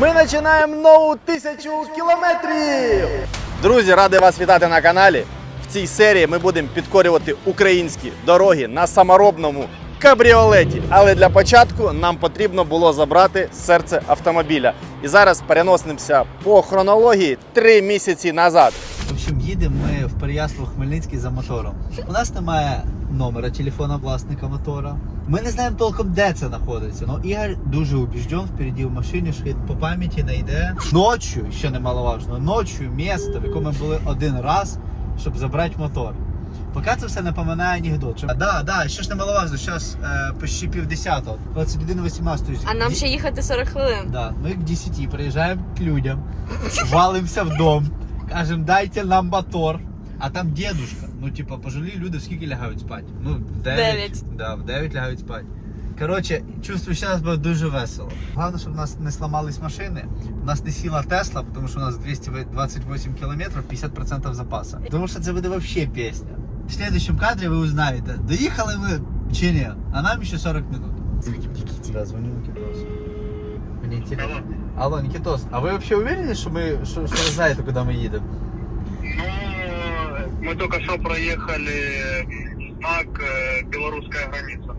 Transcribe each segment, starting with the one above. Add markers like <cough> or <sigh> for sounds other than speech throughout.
Ми починаємо нову тисячу кілометрів. Друзі, радий вас вітати на каналі. В цій серії ми будемо підкорювати українські дороги на саморобному кабріолеті. Але для початку нам потрібно було забрати серце автомобіля. І зараз переносимося по хронології три місяці назад. В Переяслав Хмельницький за мотором. У нас немає номера телефона власника мотора. Ми не знаємо толком, де це знаходиться. Ну Ігор дуже убіжден впереді в машині, що він по пам'яті знайде ночі, що немаловажно, ночі місто, в якому ми були один раз, щоб забрати мотор. Поки це все напоминає анекдот. Що... Да, да, що ж немаловажно, зараз е, почти півдесятого, 21.18. А нам ще їхати 40 хвилин. Да, ми к 10 приїжджаємо к людям, валимося в дом, кажемо, дайте нам мотор. А там дедушка, ну типа пожилі люди в скільки лягають спати? Ну, в 9. Дев'ять. Да, в 9 лягають спати. Коротше, чувствую, що зараз буде дуже весело. Головне, щоб у нас не сламались машини. У нас не сіла Тесла, тому що у нас 228 кілометрів, 50% запасу. Тому що це буде взагалі пісня. В следующем кадрі ви узнаєте, доїхали ми чи ні, а нам ще 40 минут. Звоним Никите. Да, звоню Никитосу. Мне интересно. Алло, Никитос, а вы вообще уверены, что мы, что, что вы знаете, куда мы едем? Ну, мы только что проехали знак э, «Белорусская граница».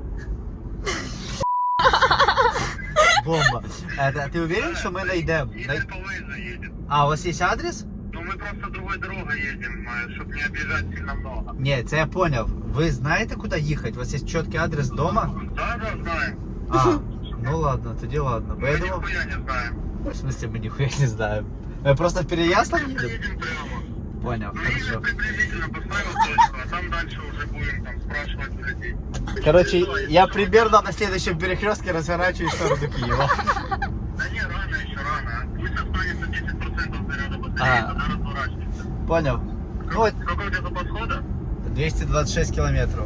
Бомба. Это, а ты уверен, что мы найдем? И Най- по Waze едем. А, у вас есть адрес? Ну, мы просто другой дорогой едем, чтобы не объезжать сильно много. Нет, это я понял. Вы знаете, куда ехать? У вас есть четкий адрес дома? Да, да, знаем. А, ну ладно, тогда ладно. Бо Мы я думал, нихуя не знаем. в смысле мы нихуя не знаем. Мы просто в Переяслав едем? Едем прямо. Понял, хорошо. а там дальше уже будем там спрашивать у людей. Короче, я примерно на следующем перекрестке разворачиваюсь в сторону Киева. Да не, рано еще рано. Пусть останется 10% заряда батареи, А. тогда разворачиваемся. Понял. Ну вот, Сколько у тебя запас хода? 226 километров.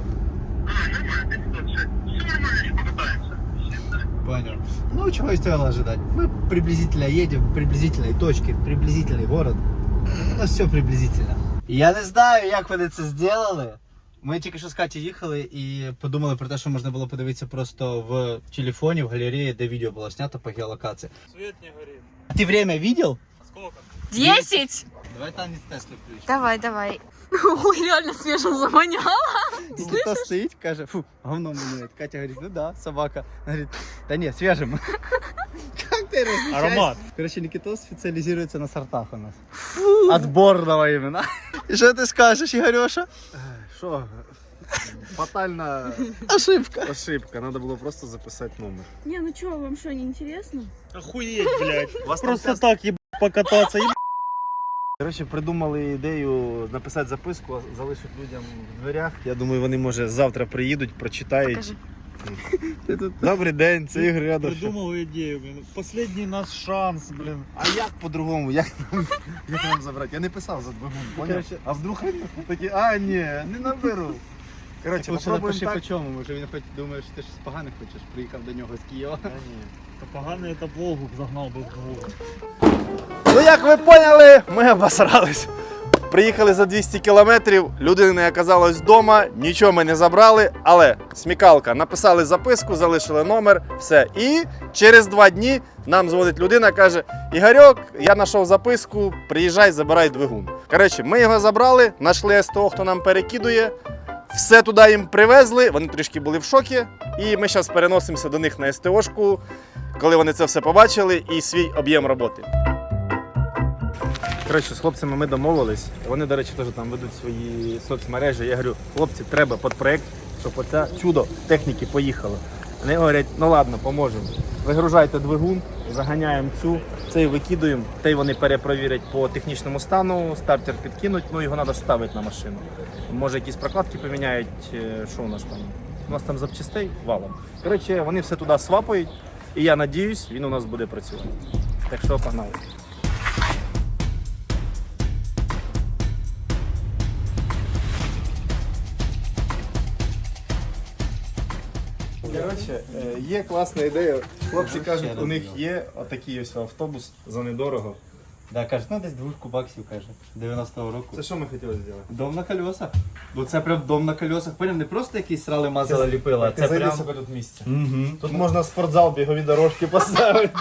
А, нормально, 1026. Все нормально, еще покатаемся. Понял. Ну, чего и стоило ожидать. Мы приблизительно едем в приблизительной точке, приблизительный город. У нас все приблизительно. Я не знаю, як вони це зробили. Ми тільки що з Каті їхали і подумали про те, що можна було подивитися просто в телефоні, в галереї, де відео було знято по геолокації. Свет не горит. Ти время видел? Сколько? 10? Давай танець Тесли включимо. Давай, давай. <laughs> Ой, реально свежим завоняла. Никита стоит, каже, фу, говно воняет. Катя говорит, ну да, собака. Она говорит, да нет, свежим. Ты различаешь? Аромат. Короче, Никитос специализируется на сортах у нас. Отборного именно. И что ты скажешь, Игореша? Що? Фатальна Ошибка. ошибка. Треба було просто записати номер. Не, ну что, вам что, не интересно? Охуеть, блядь. Вас Просто так еб покататься. Еб... Коротше, придумали ідею написати записку, залишити людям в дверях. Я думаю, вони може завтра приїдуть, прочитають. Покажи. Добрий день, це Ігор Рядов. Придумал идею, блин. Последний наш шанс, блин. А як по-другому? Як нам, як нам забрати? Я не писав за двигун, поняв? коротше- А вдруг він такі, а ні, не наберу. Коротше, Лучше попробуємо напиши так. по чому, може він хоч думає, що ти щось погане хочеш, приїхав до нього з Києва. Та ні. Да поганый это Волгу загнал бы в Волгу. Ну як ви поняли, ми обосрались. Приїхали за 200 кілометрів, людини не оказалось вдома, нічого ми не забрали, але смікалка, написали записку, залишили номер, все. І через два дні нам дзвонить людина, каже: Ігорьок, я знайшов записку, приїжджай, забирай двигун. Коротше, ми його забрали, знайшли СТО, хто нам перекидує. Все туди їм привезли, вони трішки були в шокі. І ми зараз переносимося до них на СТОшку, коли вони це все побачили, і свій об'єм роботи. Коротше, з хлопцями ми домовились. Вони, до речі, теж там ведуть свої соцмережі. Я говорю, хлопці, треба під проект, щоб оце чудо техніки поїхало. Вони говорять, ну ладно, поможемо. Вигружайте двигун, заганяємо цю, цей викидуємо, той вони перепровірять по технічному стану, стартер підкинуть, ну його треба ставити на машину. Може якісь прокладки поміняють, е, що у нас там? У нас там запчастей валом. Коротше, вони все туди свапають, і я надіюсь, він у нас буде працювати. Так що погнали. Коротше, е, є класна ідея. Хлопці кажуть, у них є отакий ось автобус за недорого. Да, каже, ну десь двушку баксів, каже, 90-го року. Це що ми хотіли зробити? Дом на колесах. Бо це прям дом на колесах. Поняв, не просто якийсь срали мазала ліпила, а це прям... тут місце. Угу. Тут можна спортзал, бігові дорожки поставити.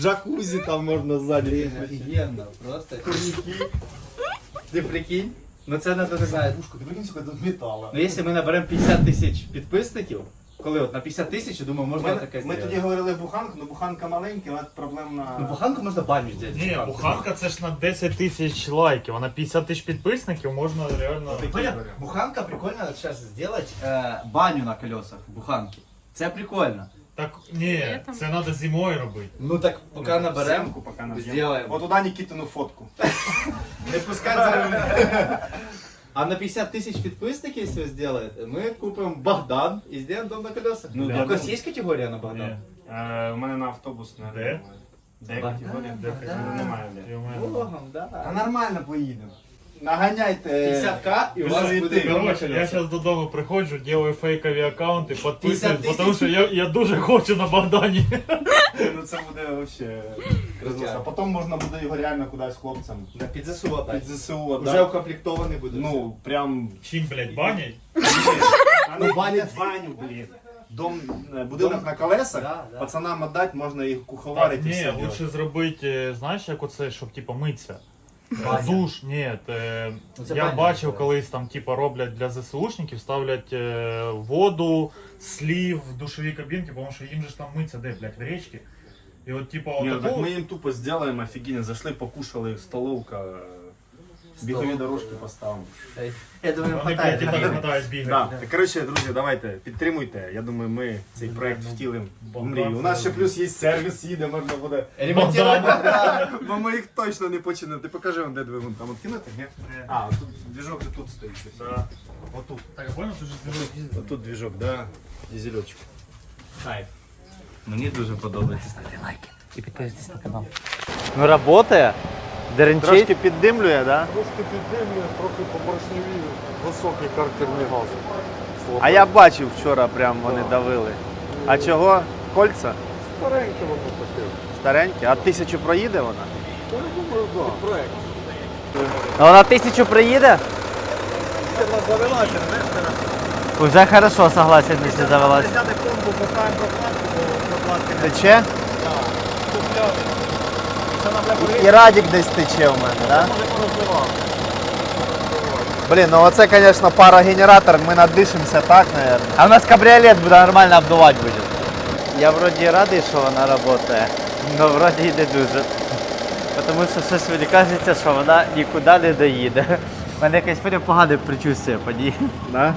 Джакузі там можна ззаді. Блін, офігенно, просто. Ти прикинь? Ну це не знаю. Ти прикинь, сука, тут металла. Ну якщо ми наберемо 50 тисяч підписників, коли от на 50 тисяч, я думаю, можна Ми, таке ми зробити. тоді говорили буханку, ну буханка маленька, але проблемна. Ну буханку можна баню зробити. Ні, буханка це ж на 10 тисяч лайків, а на 50 тисяч підписників можна реально. Понял? Буханка прикольно зараз зробити е, баню на колесах буханки. Це прикольно. Так ні, це треба зимою робити. Ну так поки наберемо, Семку поки наб'ємо. зробимо. От туди Нікітину фотку. <laughs> Не пускай за <laughs> А на 50 тисяч підписників, якщо ви зробите, ми купимо Богдан і зробимо дом на колесах. Ну, Да. у когось є категорія на Богдан? Е, У мене на автобус не Де? Де Богдан, категорія? Де Богдан. категорія? Немає де. Богом, А да. нормально поїдемо. Наганяйте. 50к і у вас Суєти. буде дом на Короче, я колесах. зараз додому приходжу, делаю фейкові аккаунти, 50 підписуюсь, тисяч? тому що я, я дуже хочу на Богдані. Ну це буде вообще рознос. А потім можна буде його реально кудись хлопцям. На під ЗСУ отдати. Під ЗСУ, Уже да. укомплектований буде. Ну, прям. Чим, блядь, банять? А ну банять баню, блін. Дом, е, будинок Дом- на колесах, Да, да. пацанам віддати, можна їх Так, куховарити і ні, все. лучше зробити, е, знаєш, як оце, щоб типа митися. Баня. Душ, ні, е, Ну, це я баня бачив, називається. колись там типа роблять для ЗСУшників, ставлять е, воду, слів в душові кабінки, тому що їм же ж там митися, де, блядь, в річці. І от типа Ні, так ми їм тупо зробимо офігенно. Зайшли, покушали, столовка, бігові дорожки поставимо. Я думаю, вони, блядь, і так хватає. хватають бігати. Да. Коротше, друзі, давайте підтримуйте. Я думаю, ми цей проект втілимо в мрію. У нас ще плюс є сервіс, їде, можна буде. Богдан. Бо ми їх точно не почнемо. Ти покажи вам, де двигун. Там откинути? Ні? А, тут двіжок тут стоїть. Да. Отут. Так, я понял, ти ж зробив. Отут двіжок, да. Дізельочок. Кайф. Мені дуже подобається. Ставте лайки і підписуйтесь на канал. Ну, работає. Деренчить. Трошки піддимлює, да? Трошки піддимлює, трохи поборшневів, високий картерний газ. А я бачив вчора, прям вони давили. А чого? Кольца? Стареньке воно таке. Старенькі? А тисячу проїде вона? Я думаю, да. Проект. А вона тисячу приїде? Завелася, не Уже хорошо, согласен, якщо завелась. Взяти комбу, поставимо прокладку, бо Тече? І радік десь тече в мене, порозливав. Блін, ну оце, звісно, парогенератор, ми надишимося так, мабуть. А у нас кабріолет буде нормально обдувати буде. Я вроді радий, що вона працює, але вроді і не дуже. Тому що щось мені кажеться, що вона нікуди не доїде. У мене якесь погане предчувствие по ній. Да?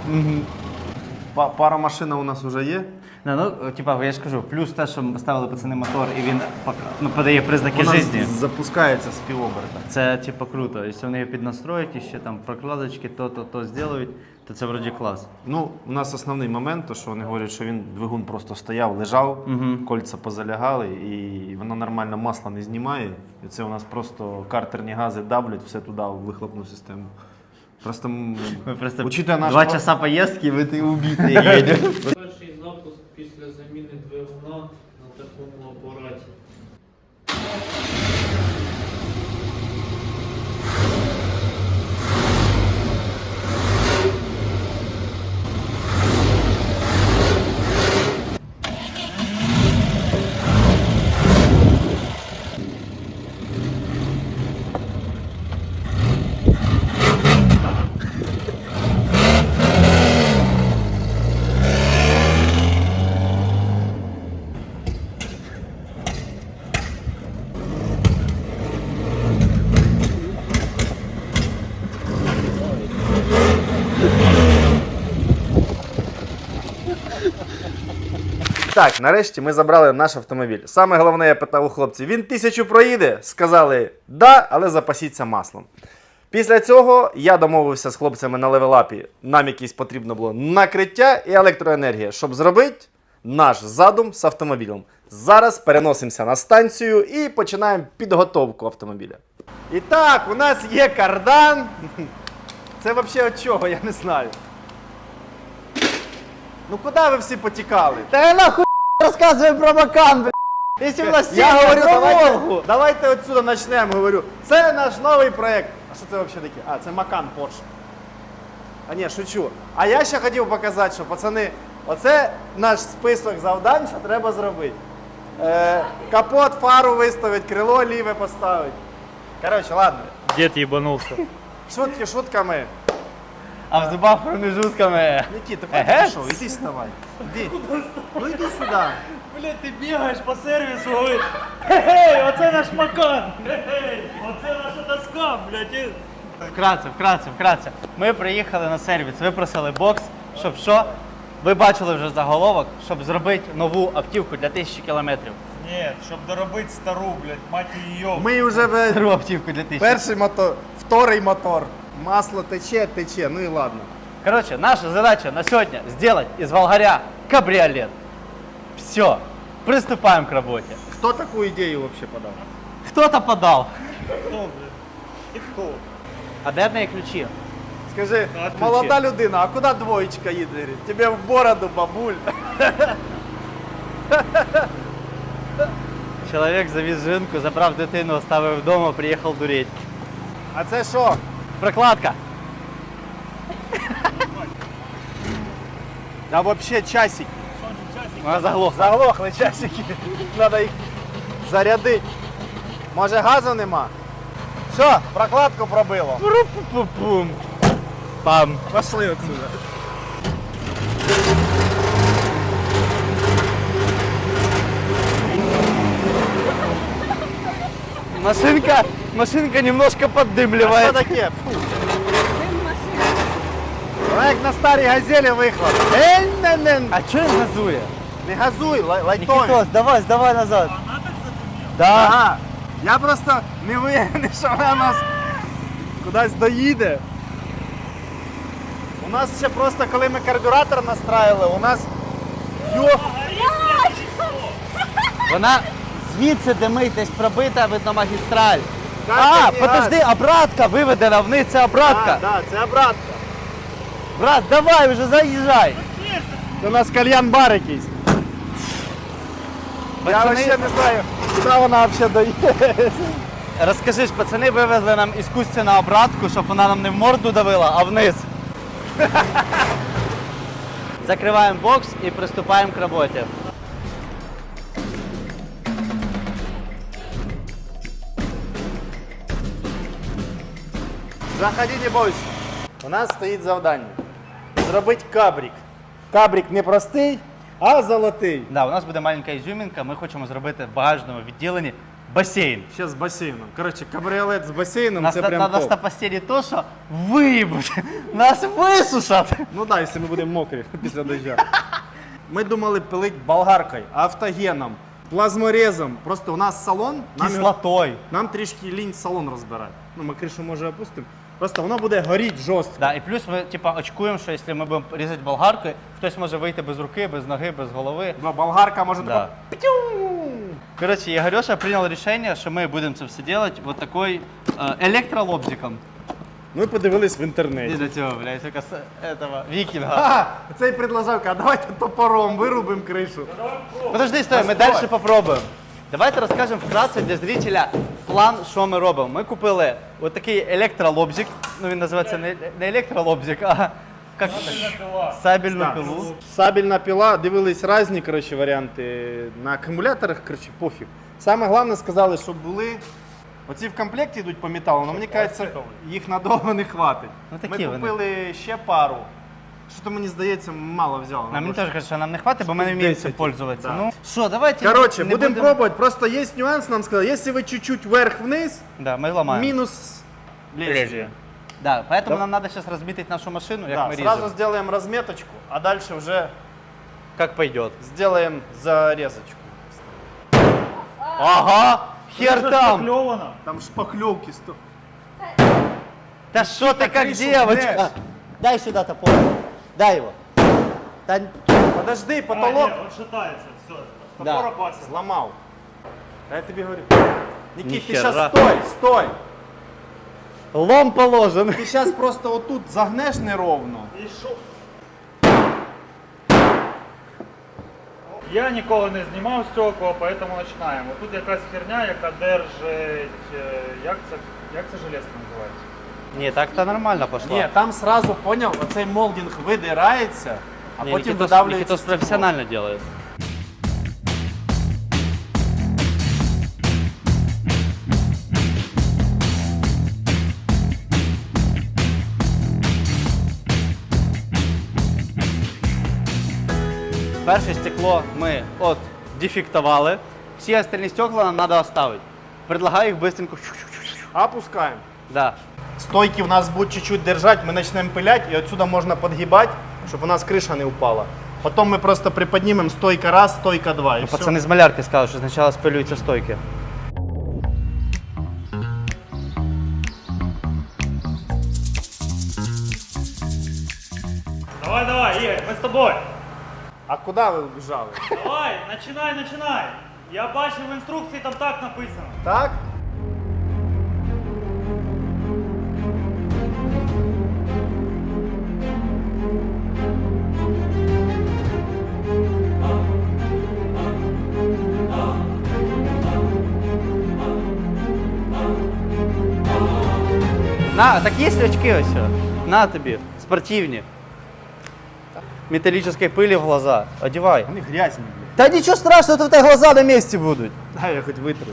Па- Пара машина у нас вже є. Ну, ну, типа, я ж кажу, плюс те, що ставили пацани мотор і він ну, подає признаки Вона життя. запускається з півоберта. Це типа круто. Якщо вони його піднастроять і ще там прокладочки, то, то, то зроблять, то це вроді клас. Ну, у нас основний момент, то що вони говорять, що він двигун просто стояв, лежав, Мгм. кольця позалягали, і воно нормально масло не знімає. І це у нас просто картерні гази давлять все туди, в вихлопну систему. Просто, Ми просто наш два часа поїздки, ви ти убитий <laughs> після заміни двигуна на такому апараті. Так, нарешті ми забрали наш автомобіль. Саме головне, я питав у хлопців, він тисячу проїде? Сказали, да, але запасіться маслом. Після цього я домовився з хлопцями на левелапі. Нам якесь потрібно було накриття і електроенергія, щоб зробити наш задум з автомобілем. Зараз переносимося на станцію і починаємо підготовку автомобіля. І так, у нас є кардан. <laughs> Це взагалі від чого, я не знаю. Ну куди ви всі потікали? Та нахуй розказую про Макан, бля. Якщо в нас Я сім'я, говорю, про давайте, Волгу. давайте отсюда почнемо. Говорю, це наш новий проект. А що це взагалі таке? А, це Макан Porsche. А ні, шучу. А я ще хотів показати, що пацани, оце наш список завдань, що треба зробити. Е, капот, фару виставити, крило ліве поставити. Коротше, ладно. Дед ебанулся. Шутки шутками. А в зубах промежутками. Еге. куди пішов? Іди вставай. Іди. Ну іди сюди. Блядь, ти бігаєш по сервісу, говориш, гей, оце наш макан, гей, оце наша доска, блядь. Вкратце, вкратце, вкратце. Ми приїхали на сервіс, випросили бокс, щоб що? Ви бачили вже заголовок, щоб зробити нову автівку для тисячі кілометрів. Ні, щоб доробити стару, блядь, мать її. Ми вже Стару автівку для тисячі. перший мотор, вторий мотор. Масло тече, тече, ну і ладно. Короче, наша задача на сегодня сделать из Волгаря кабриолет. Все, приступаем к работе. Хто таку ідею взагалі подав? Кто-то подал. Хто, блядь? І хто? А де в неї ключі? Скажи, ключі. молода людина, а куди двоєчка їде? Говорить, Тебе в бороду, бабуль. Чоловік завіз жінку, забрав дитину, оставив вдома, приїхав дуріть. А це що? Прокладка. А взагалі часики. Вона заглохла. Заглохли часики. Треба їх зарядити. Може газу нема? Все, прокладку пробило. Пум. Пам. Пошли отсюда. Машинка, машинка немножко А що поддымливает. Вона як на старій газелі. Ень-нен-нен. А чого він газує? Не газуй, лай- лайтовий. Нікітос, давай, давай назад. Да. Ага. Я просто не виявлений, що вона нас кудись доїде. У нас ще просто, коли ми карбюратор настраювали, у нас. Вона звідси, де ми десь пробита, видно магістраль. Как А, подожди, обратка виведена вниз, це обратка. А, да, це обратка. Брат, давай вже заїжджай. У нас кальян-бар якийсь. Я Пацани- вообще не знаю, куди вона взагалі доїде. Розкажи ж, пацани вивезли нам іскусственну обратку, щоб вона нам не в морду давила, а вниз. Закриваємо бокс і приступаємо к роботі. Заходи, не бойся. У нас стоїть завдання. Зробити кабрик. Кабрик не простий, а золотий. Да, у нас буде маленька ізюмінка, ми хочемо зробити в багажному відділенні басейн. Ще з басейном. Коротше, кабріолет з басейном Нас це на, прям на, топ. на постелі то, що виїбуть, <laughs> нас висушать. Ну так, якщо ми будемо мокрі <laughs> після дождя. Ми думали пилить болгаркою, автогеном, плазморезом. Просто у нас салон. Нам, його- Кислотой. нам трішки лінь салон розбирати. Ну, ми кришу може опустимо. Просто воно буде горіти жорстко. Да, і плюс ми типа очкуємо, що якщо ми будемо різати болгаркою, хтось може вийти без руки, без ноги, без голови. Бо болгарка може Да. така. Короче, Игореша принял решение, что мы будем это все делать вот такой э, электролобзиком. Ми подивились в И інтернеті. до тебя, блядь, только с этого викинга. А, цей предложив, а давайте топором вирубимо кришу. Подожди, стой, мы дальше попробуем. Давайте розкажемо вкратце для зрителя план, що ми робимо. Ми купили от такий електролобзик. Ну він називається не, не електролобзик, а як сабельну пилу. Сабельна пила, дивились різні коротше, варіанти. На акумуляторах, коротше, пофіг. Саме головне сказали, щоб були. Оці в комплекті йдуть по металу, але мені кажеться, їх надовго не хватить. Ну, такі Ми вони. купили ще пару. Що то мені здається, мало взяли. Нам мені Може, теж кажуть, що нам не хватить, бо ми не вміємо цим 10. пользуватися. Да. Ну, що, давайте. Коротше, не будемо будемо- пробувати. Просто є нюанс, нам сказали, якщо ви чуть-чуть вверх-вниз, Да, ми ламаємо. мінус лезвие. Да, поэтому Да. нам надо сейчас разметить нашу машину, як Да, ми сразу ріжемо. сделаем разметочку, а дальше уже Как пойдет. сделаем зарезочку. Ага, хер там. Кльовано. Там шпаклевки сто. Да что ты как крышу девочка? гнешь. Дай сюда топор. Дай его. Да, Подожди, А, ні, потолок он шатається, все. Да. Топор опасен. сломал. А я тебе говорю. Никит, ты Нихера. сейчас стой, стой. лом положен. Ты сейчас просто вот тут загнешь неровно. І що? Я ніколи не знімав стекла, поэтому починаємо. Тут якась херня, яка держить. е, Як це, як це железка називається? Ні, так то нормально пошло. Ні, там сразу поняв, оцей молдинг видирається, а потім видавлюється. стекло. делает. Перше стекло ми от дефектували. Всі остальні стекла нам треба оставити. Предлагаю їх быстренько. Опускаємо. Да. Стойки у нас будуть чуть-чуть держать, ми почнемо пилять, і отсюда можна підгибати, щоб у нас криша не упала. Потім ми просто приподнімемо стойка раз, стойка два. І все. Пацани з малярки сказали, що спочатку спилюються стойки. Давай, давай, Ігор, ми з тобою. А куди ви біжали? Давай, починай, починай. Я бачив в інструкції, там так написано. Так? На, так є очки ось. о. На тобі, спортивні. Металлической пыли в глаза. Одевай. Вони грязні, блядь. Да ничего страшного, тут твои глаза на месте будут. Дай я хоч витру.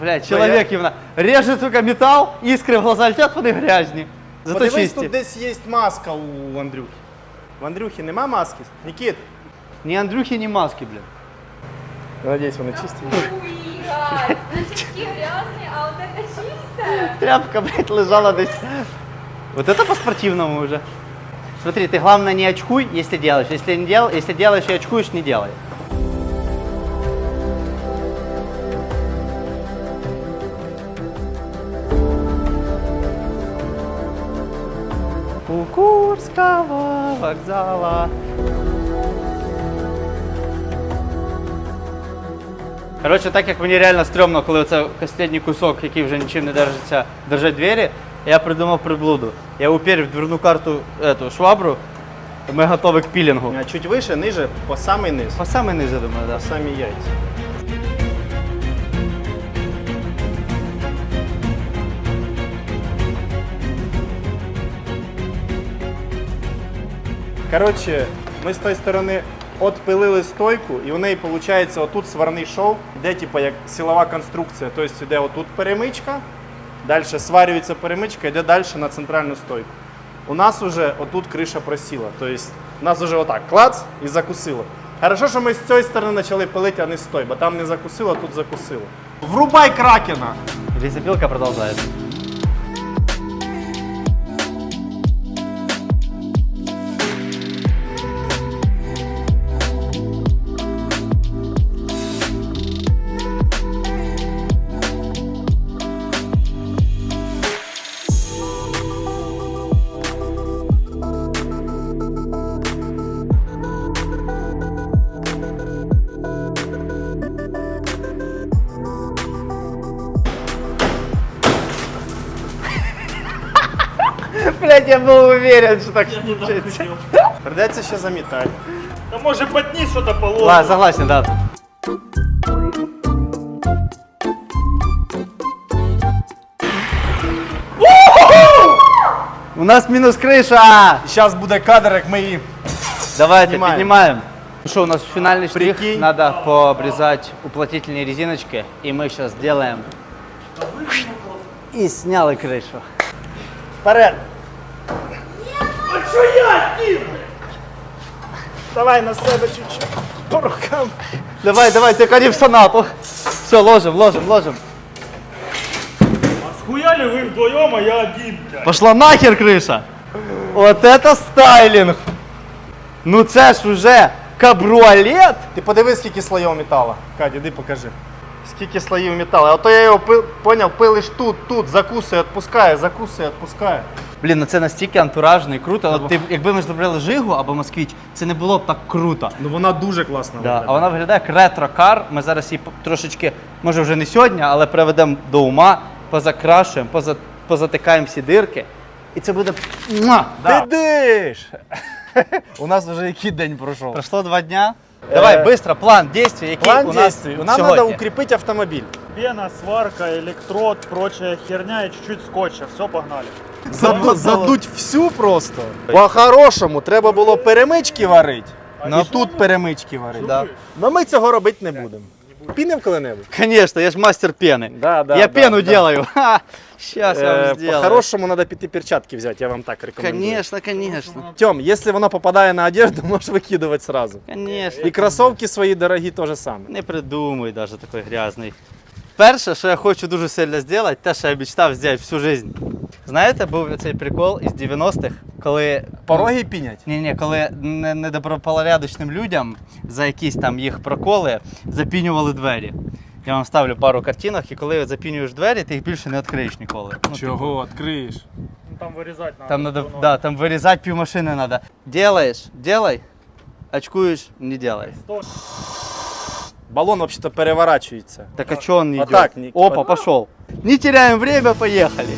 Блять, человек именно режет, сука, металл, искры в глаза летят, вони грязні. Зато Подивись, чисті. тут десь є маска у Андрюхи. В Андрюхи нема маски? Нікіт? Ні Андрюхи, ні маски, блядь. Я надіюсь, вони чисті. Тряпка, блядь, лежала десь. Вот это по-спортивному уже. Смотри, ты главное не очкуй, если делаешь. Если не дел, если делаешь и очкуешь, не делай. У Курского вокзала. Коротше, так як мені реально стрьомно, коли це останній кусок, який вже нічим не держиться, держать двері, я придумав приблуду. Я упер в дверну карту эту, швабру, ми готові к пілінгу. А Чуть вище, ниже, по самий низ. По самий низ, я думаю, да. По самі яйця. Коротше, ми з тої сторони отпилили стойку, і у неї виходить отут сварний шов, де типу як силова конструкція. Тобто йде отут перемичка, далі сварюється перемичка, йде далі на центральну стойку. У нас уже отут криша просіла. Тобто у нас уже отак клац і закусило. Хорошо, що ми з цієї сторони почали пилити, а не з тої, бо там не закусило, а тут закусило. Врубай кракена! Лесопилка продолжается. уверен, что так случится. Придеться ще замітати. Та може ботні щось положено. Ладно, согласен, да. У нас минус крыша! Зараз буде кадр, як ми її. Давайте, Поднимаем. поднимаем. Ну что, у нас финальный штрих. Прикинь. Надо пообрезать уплотнительные резиночки. И мы сейчас сделаем. И сняли крышу. Вперед! Давай на себе чуть-чуть. По рукам. Давай, давай, только не в сонату. Все, ложим, ложим, ложим. Схуяли ви вдвоєм, а я один, блядь. Пошла нахер крыша. Вот это стайлинг. Ну це ж уже кабруолет. Ти подивись, скільки слоїв металу. Катя, іди покажи. Скільки слоїв металу. А то я його пил, поняв, пилиш тут, тут, закусує, відпускає, закусує, відпускає. Блін, ну це настільки антуражно і круто. От ти, якби ми зробили Жигу або Москвіч, це не було б так круто. Ну вона дуже класна. Да, а вона виглядає як ретро-кар. Ми зараз її трошечки, може вже не сьогодні, але приведемо до ума, позакрашуємо, поза, позатикаємо всі дирки. І це буде. Муа! Ти диш! <laughs> У нас вже який день пройшов. Пройшло два дня. Давай, Е, быстро, план действий, який План у нас дій. Нам сьогодні. треба укріпити автомобіль. Пена, сварка, электрод, прочая херня и чуть-чуть скотча. Все, погнали. Заду, задуть всю просто. По-хорошому, треба було перемички варити. Ну, І тут перемички варити. Да. Но ми цього робити не будемо. Пінем коли-небудь. Конечно, я ж мастер пены. Да, да, я да, пену да. делаю. <laughs> Ха, Сейчас я вам сделаю. По-хорошому треба піти перчатки взяти, я вам так рекомендую. Конечно, конечно. Тьом, якщо воно попадає на одежду, <laughs> можеш викидувати сразу. Конечно. І кросовки свої дорогі теж саме. Не придумуй даже такий грязний. Перше, що я хочу дуже сильно зробити, те, що я мечтав зробити всю життя. Знаєте, був цей прикол із 90-х, коли Пороги пінять. Ні, ні, коли не- недобропорядочним людям за якісь там їх проколи запінювали двері. Я вам ставлю пару картинок, і коли запінюєш двері, ти їх більше не відкриєш ніколи. Ну, типу, відкриєш? Ну, там вырезать надо. Там надо, ну, да, там вирізати півмашини треба. Делаєш, делай, очкуєш, не делай. Балон взагалі переворачується. Так а чого он не Вот йде? так, Ник, Опа, вот. пошел. Не теряем время, поехали.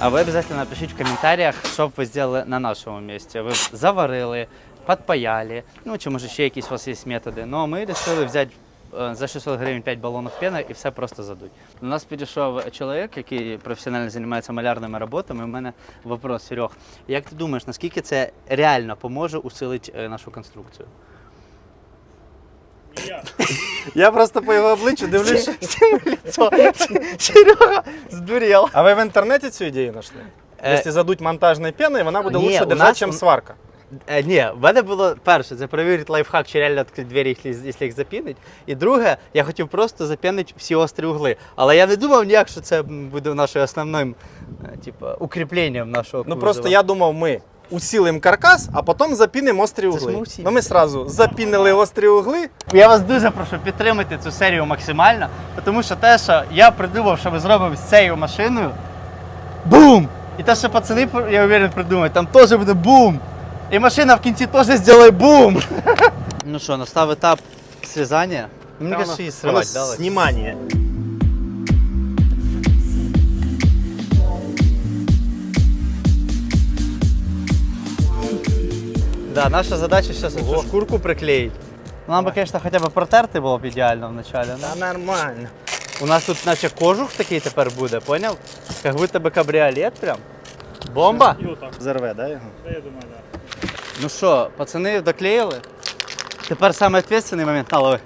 А ви обязательно напишіть в коментарях, що б ви зробили на нашому місці. Ви б заварили, підпаяли, ну чи може ще якісь у вас є методи. Ну а ми вирішили взяти е, за 600 гривень 5 балонів піни і все просто задуть. До нас підійшов чоловік, який професіонально займається малярними роботами. У мене вопрос, Серег, як ти думаєш, наскільки це реально поможе усилити е, нашу конструкцію? Я. Просто по його обличчю дивлюсь. Серега здурел. А ви в інтернеті цю ідею знайшли? Е, Якщо задуть монтажною піною, вона буде Ні, лучше у держати, нас- ніж сварка. Е, ні, в мене було перше, це перевірити лайфхак, чи реально відкрити двері, якщо, якщо їх запінить. І друге, я хотів просто запінити всі острі угли. Але я не думав ніяк, що це буде нашим основним е, типу, укріпленням нашого Ну кузова. просто я думав, ми усілимо каркас, а потім запінимо острі угли. Ну ми сразу запінили острі угли. Я вас дуже прошу підтримати цю серію максимально, тому що те, що я придумав, що ми зробимо з цією машиною, бум! І те, що пацани, я уверен, придумають, там теж буде бум! І машина в кінці теж зробить бум! Ну що, настав етап срізання. Мені кажется, її сривати дали. Знімання. Да, наша задача зараз цю шкурку приклеїти. Ну, Нам би, звісно, хоча б протерти було б ідеально вначалі. Та Да? нормально. У нас тут наче кожух такий тепер буде, поняв? Як будто би кабріолет прям. Бомба! Зарве, да, його? Да, я думаю, да. Ну що, пацани доклеїли? Тепер саме відповідальний момент на лови.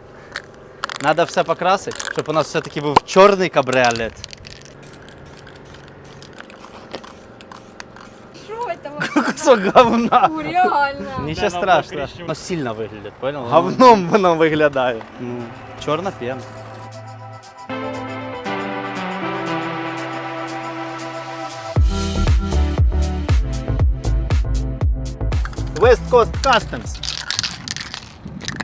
Надо все покрасити, щоб у нас все-таки був чорний кабріолет. Це? <laughs> Кусок говна. Фу, Реально. Нічого Да, страшного. Воно сильно виглядить, понял? Говном воно виглядає. Ну, чорна пена. West Coast Customs.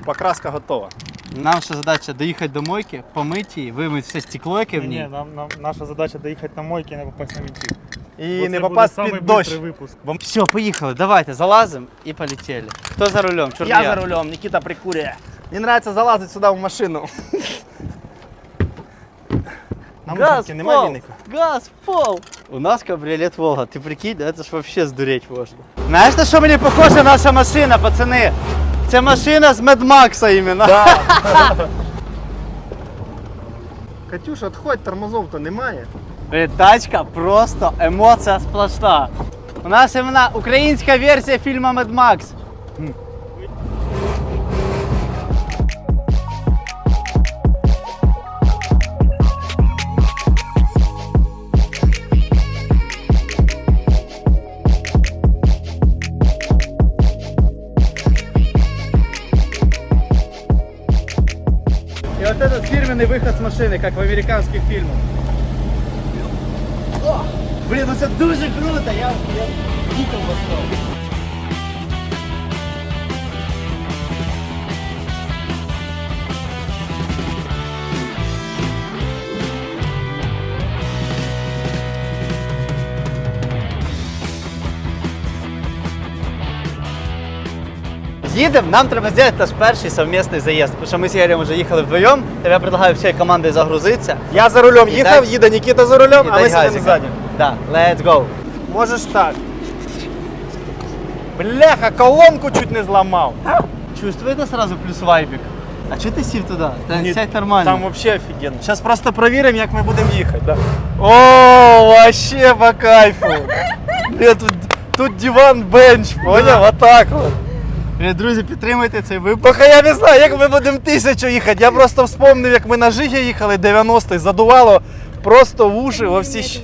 Покраска готова. Нам ще задача доїхати до мойки, помити її, вимити все стекло, яке в ній. не, нам, нам, наша задача доехать на мойке и не попасть на ментик. І Вот не це попасть буде під самый дощ. быстрый выпуск. Все, поїхали, давайте, залазимо і полетіли. Хто за рулем? Чорний Я за рулем, Никита прикурює. Мені подобається залазити сюди в машину. На Газ музиці в немає пол! віника? Газ в пол! У нас кабріолет Волга. Ти прикинь, да, це ж вообще здуріть можна. Знаєш, на що мені похожа наша машина, пацани? Це машина з Медмакса іменно. <laughs> Катюш, відходь, тормозов-то немає. Е, Тачка просто емоція сплошна. У нас іменно українська версія фільму Mad Max. И вот этот фирменный выход с машины, как в американских фильмах. Блін, ну це дуже круто, я, я дико в. Їдемо, нам треба зробити наш перший совмісний заїзд, тому що ми з Ігорем вже їхали вдвоєм. то Я предлагаю всією командою загрузитися. Я за рулем їхав, дай- їде Нікіта за рулем, а ми сидимо ззаді. Да, let's go. Можеш так. Бляха, колонку чуть не зламав. Чувствуєте сразу плюс вайбік? А чого ти сів туди? Та Ні, сядь нормально. Там взагалі офігенно. Зараз просто перевіримо, як ми будемо їхати. Да. О, вообще по кайфу. Бля, тут, тут диван бенч, поняв? Отак от. Е, Друзі, підтримуйте цей випуск. Поки я не знаю, як ми будемо тисячу їхати. Я просто вспомнив, як ми на Жигі їхали 90-й, задувало просто в уші во всі. щ-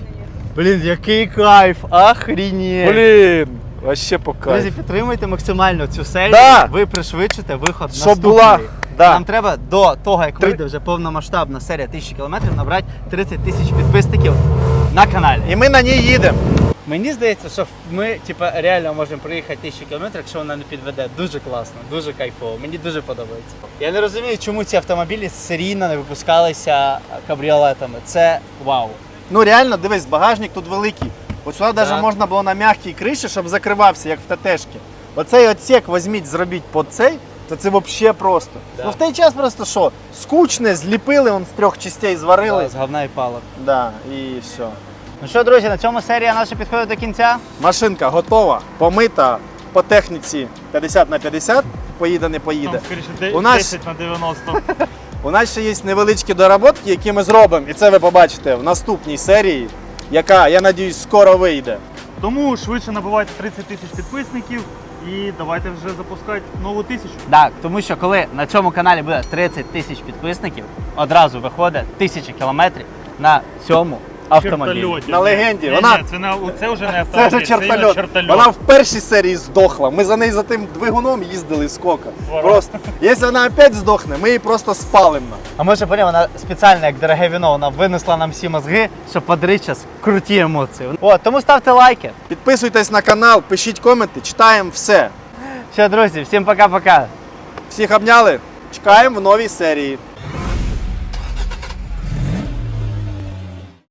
Блін, який кайф, охренеть. Блін, вообще по Друзі, кайфу. підтримуйте максимально цю серію. Да. Ви пришвидшите виход Щоб була, да. Нам треба до того, як Три- вийде вже повномасштабна серія 1000 кілометрів, набрати 30 тисяч підписників на каналі. І ми на ній їдемо. Мені здається, що ми типа, реально можемо проїхати 1000 кілометрів, якщо вона не підведе. Дуже класно, дуже кайфово. Мені дуже подобається. Я не розумію, чому ці автомобілі серійно не випускалися кабріолетами. Це вау. Ну реально, дивись, багажник тут великий. От сюди навіть можна було на м'якій криші, щоб закривався, як в ТТшки. Оцей отсек візьміть, зробіть під цей, то це взагалі просто. Да. Ну в той час просто що? Скучне, зліпили, он з трьох частей зварили. З говна і палок. Да, і все. Ну що, друзі, на цьому серія наша підходить до кінця. Машинка готова, помита по техніці 50 на 50, поїде, не поїде. Там, скоріше, де- У нас- 10 на 90. <laughs> У нас ще є невеличкі доработки, які ми зробимо, і це ви побачите в наступній серії, яка, я надіюсь, скоро вийде. Тому швидше набивайте 30 тисяч підписників і давайте вже запускати нову тисячу. Так, тому що коли на цьому каналі буде 30 тисяч підписників, одразу виходить тисяча кілометрів на цьому автомобілі. Чертольоті. На легенді. Ні, Вона- ні, це, на, це вже не <laughs> Це автомобіль, вже чертольот. Вона в першій серії здохла. Ми за нею за тим двигуном їздили скока. Просто. Якщо вона опять здохне, ми її просто спалимо. А може поняв, вона спеціально, як дороге віно, вона винесла нам всі мозги, щоб подарити зараз круті емоції. От, тому ставте лайки. Підписуйтесь на канал, пишіть коменти, читаємо все. Все, друзі, всім пока-пока. Всіх обняли. Чекаємо в новій серії.